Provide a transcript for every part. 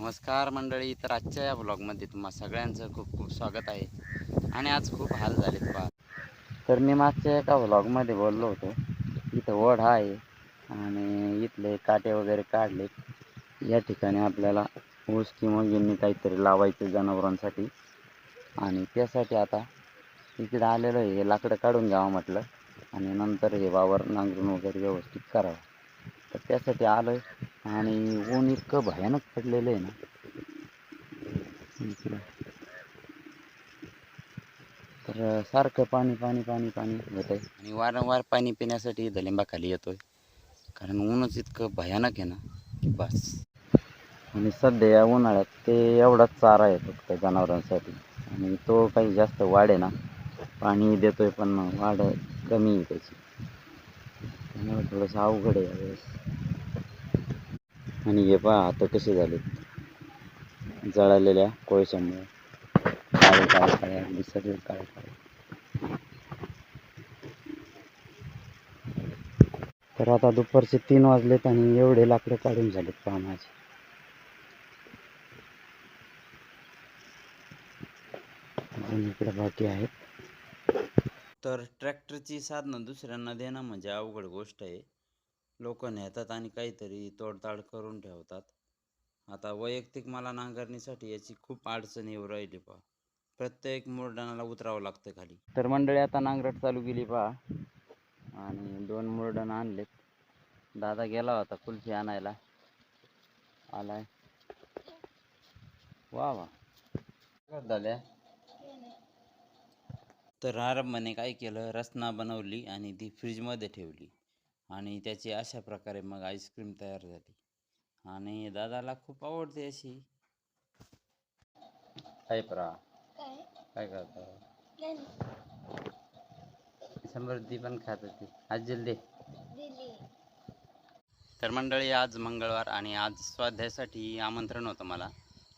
नमस्कार मंडळी तर आजच्या या ब्लॉगमध्ये तुम्हा सगळ्यांचं खूप खूप स्वागत आहे. आणि आज खूप हाल झालेत पहा. तर मी मागच्या एका ब्लॉगमध्ये बोललो होतो इथं वड आहे आणि इथले काटे वगैरे काढले या ठिकाणी आपल्याला ऊस किंवा गिन्नी काहीतरी लावायचं जनावरांसाठी. आणि त्यासाठी आता इकडं आलेलं आहे हे लाकडं काढून घ्यावं म्हटलं. आणि नंतर हे वावर नांगरून वगैरे व्यवस्थित करावं. तर त्यासाठी आलो आहे आणि ऊन इतकं भयानक पडलेलं आहे ना. तर सारखं पाणी पाणी पाणी पाणी होत आहे आणि वारंवार पाणी पिण्यासाठी दलिंबाखाली येतो आहे कारण ऊनच इतकं भयानक आहे ना. की बस. आणि सध्या या उन्हाळ्यात ते एवढाच चारा आहे फक्त जनावरांसाठी. आणि तो काही जास्त वाढे ना. पाणी देतोय पण वाढ कमी आहे त्याची. त्यामुळे थोडंसं अवघड आहे यावेळेस. आणि हे पहा आता कसे झाले? जळालेल्या कोळशामुळे. काळे काळे काळे अगदी सगळे काळे काळे. तर आता दुपारचे तीन वाजलेत आणि एवढे लाकडं काढून झालेत पहा माझे. अजून इकडे बाकी आहेत. तर ट्रॅक्टरची साधनं दुसऱ्यांना देणं म्हणजे अवघड गोष्ट आहे. लोक नेतात आणि काहीतरी तोडताड करून ठेवतात. आता वैयक्तिक मला नांगरणीसाठी याची खूप अडचण येऊ राहिली पहा. प्रत्येक मुरडणाला उतरावं लागतं खाली. तर मंडळी आता नांगरट चालू केली पहा. आणि दोन मुरडण आणलेत. दादा गेला होता कुल्फी आणायला. आलाय. वा वा. झाल्या तर आरंभाने काय केलं? रसना बनवली आणि ती फ्रीजमध्ये ठेवली. आणि त्याची अशा प्रकारे मग आईस्क्रीम तयार झाली. आणि दादाला खूप आवडते अशी. काय परा. काय? करता. समृद्धी पण खात होती. आज जल्दी तर मंडळी आज मंगळवार आणि आज स्वाध्यायासाठी आमंत्रण होतं मला.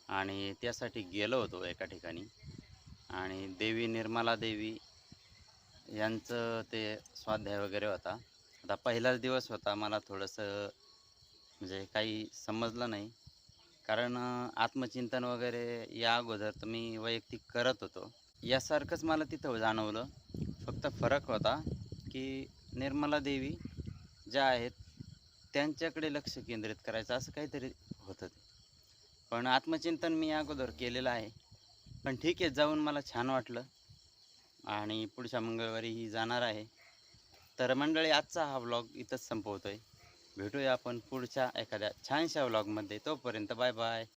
आणि त्यासाठी गेलो होतो एका ठिकाणी. आणि देवी निर्मला देवी यांचं ते स्वाध्याय वगैरे होता. आता पहिलाच दिवस होता मला थोडंसं म्हणजे काही समजलं नाही. कारण आत्मचिंतन वगैरे या अगोदर तर मी वैयक्तिक करत होतो. यासारखंच मला तिथं जाणवलं. फक्त फरक होता की निर्मला देवी ज्या आहेत त्यांच्याकडे लक्ष केंद्रित करायचं असं काहीतरी होतं ते. पण आत्मचिंतन मी अगोदर केलेलं आहे. पण ठीक आहे जाऊन मला छान वाटलं. आणि पुढच्या मंगळवारी ही जाणार आहे. तर मंडळी आजचा हा व्लॉग इथंच संपवतो आहे भेटूया आपण पुढच्या एखाद्या छानशा व्लॉगमध्ये तोपर्यंत बाय बाय.